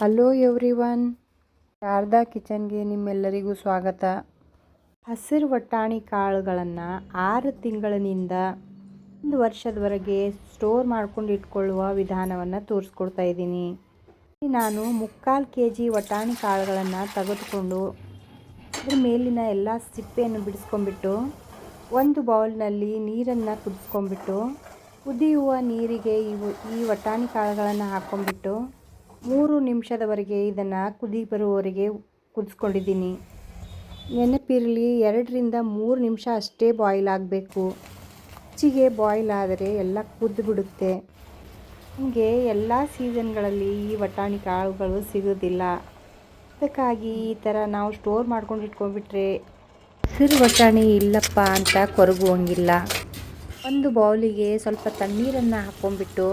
Hello everyone Sharada ಕಿಚನ್ಗೆ ನಿಮ್ಮೆಲ್ಲರಿಗೂ ಸ್ವಾಗತ. ಹಸಿರು ವಟ್ಟಾಣಿ ಕಾಳುಗಳನ್ನು ಆರು ತಿಂಗಳಿನಿಂದ ಒಂದು ವರ್ಷದವರೆಗೆ ಸ್ಟೋರ್ ಮಾಡ್ಕೊಂಡು ಇಟ್ಕೊಳ್ಳುವ ವಿಧಾನವನ್ನು ತೋರಿಸ್ಕೊಡ್ತಾ ಇದ್ದೀನಿ. ನಾನು ಮುಕ್ಕಾಲು ಕೆ ಜಿ ವಟಾಣಿ ಕಾಳುಗಳನ್ನು ತೆಗೆದುಕೊಂಡು ಅದ್ರ ಮೇಲಿನ ಎಲ್ಲ ಸಿಪ್ಪೆಯನ್ನು ಬಿಡಿಸ್ಕೊಂಡ್ಬಿಟ್ಟು ಒಂದು ಬೌಲ್ನಲ್ಲಿ ನೀರನ್ನು ಕುದಿಸ್ಕೊಂಡ್ಬಿಟ್ಟು ಕುದಿಯುವ ನೀರಿಗೆ ಇವು ಈ ವಟಾಣಿ ಕಾಳುಗಳನ್ನು ಹಾಕ್ಕೊಂಡ್ಬಿಟ್ಟು ಮೂರು ನಿಮಿಷದವರೆಗೆ ಇದನ್ನು ಕುದಿ ಬರುವವರೆಗೆ ಕುದಿಸ್ಕೊಂಡಿದ್ದೀನಿ. ನೆನಪಿರಲಿ, ಎರಡರಿಂದ ಮೂರು ನಿಮಿಷ ಅಷ್ಟೇ ಬಾಯ್ಲ್ ಆಗಬೇಕು. ಹೆಚ್ಚಿಗೆ ಬಾಯ್ಲ್ ಆದರೆ ಎಲ್ಲ ಕುದ್ದು ಬಿಡುತ್ತೆ ನಮಗೆ ಎಲ್ಲ ಸೀಸನ್ಗಳಲ್ಲಿ ಈ ಬಟಾಣಿ ಕಾಳುಗಳು ಸಿಗೋದಿಲ್ಲ. ಅದಕ್ಕಾಗಿ ಈ ಥರ ನಾವು ಸ್ಟೋರ್ ಮಾಡ್ಕೊಂಡು ಇಟ್ಕೊಂಡ್ಬಿಟ್ರೆ ಹಸಿರು ಬಟಾಣಿ ಇಲ್ಲಪ್ಪ ಅಂತ ಕೊರಗುವಂಗಿಲ್ಲ. ಒಂದು ಬೌಲಿಗೆ ಸ್ವಲ್ಪ ತಣ್ಣೀರನ್ನು ಹಾಕ್ಕೊಂಡ್ಬಿಟ್ಟು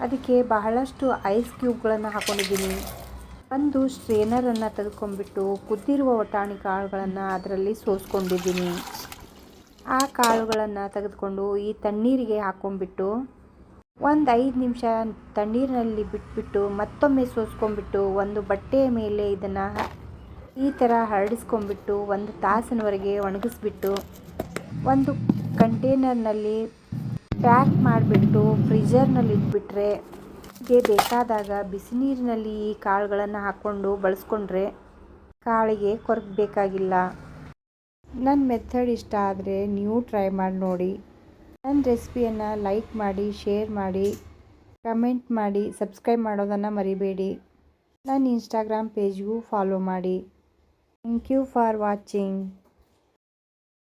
ಅದಕ್ಕೆ ಬಹಳಷ್ಟು ಐಸ್ ಕ್ಯೂಬ್ಗಳನ್ನು ಹಾಕ್ಕೊಂಡಿದ್ದೀನಿ ಒಂದು ಸ್ಟ್ರೇನರನ್ನು ತೆಗೆದುಕೊಂಡ್ಬಿಟ್ಟು ಕುದ್ದಿರುವ ವಟಾಣಿ ಕಾಳುಗಳನ್ನು ಅದರಲ್ಲಿ ಸೋಸ್ಕೊಂಡಿದ್ದೀನಿ. ಆ ಕಾಳುಗಳನ್ನು ತೆಗೆದುಕೊಂಡು ಈ ತಣ್ಣೀರಿಗೆ ಹಾಕ್ಕೊಂಡ್ಬಿಟ್ಟು ಒಂದು ಐದು ನಿಮಿಷ ತಣ್ಣೀರಿನಲ್ಲಿ ಬಿಟ್ಬಿಟ್ಟು ಮತ್ತೊಮ್ಮೆ ಸೋಸ್ಕೊಂಡ್ಬಿಟ್ಟು ಒಂದು ಬಟ್ಟೆಯ ಮೇಲೆ ಇದನ್ನು ಈ ಥರ ಹರಡಿಸ್ಕೊಂಡ್ಬಿಟ್ಟು ಒಂದು ತಾಸಿನವರೆಗೆ ಒಣಗಿಸ್ಬಿಟ್ಟು ಒಂದು ಕಂಟೇನರ್ನಲ್ಲಿ ಪ್ಯಾಕ್ ಮಾಡಿಬಿಟ್ಟು ಫ್ರೀಜರ್ನಲ್ಲಿ ಇಟ್ಬಿಟ್ರೆ, ಗೆ ಬೇಕಾದಾಗ ಬಿಸಿ ನೀರಿನಲ್ಲಿ ಈ ಕಾಳುಗಳನ್ನು ಹಾಕ್ಕೊಂಡು ಬಳಸ್ಕೊಂಡ್ರೆ ಕಾಳಿಗೆ ಕೊರಗಬೇಕಾಗಿಲ್ಲ ನನ್ನ ಮೆಥಡ್ ಇಷ್ಟ ಆದರೆ ನೀವು ಟ್ರೈ ಮಾಡಿ ನೋಡಿ. ನನ್ನ ರೆಸಿಪಿಯನ್ನು ಲೈಕ್ ಮಾಡಿ, ಶೇರ್ ಮಾಡಿ, ಕಮೆಂಟ್ ಮಾಡಿ, ಸಬ್ಸ್ಕ್ರೈಬ್ ಮಾಡೋದನ್ನು ಮರಿಬೇಡಿ. ನನ್ನ ಇನ್ಸ್ಟಾಗ್ರಾಮ್ ಪೇಜ್ಗೂ ಫಾಲೋ ಮಾಡಿ. Thank you for watching.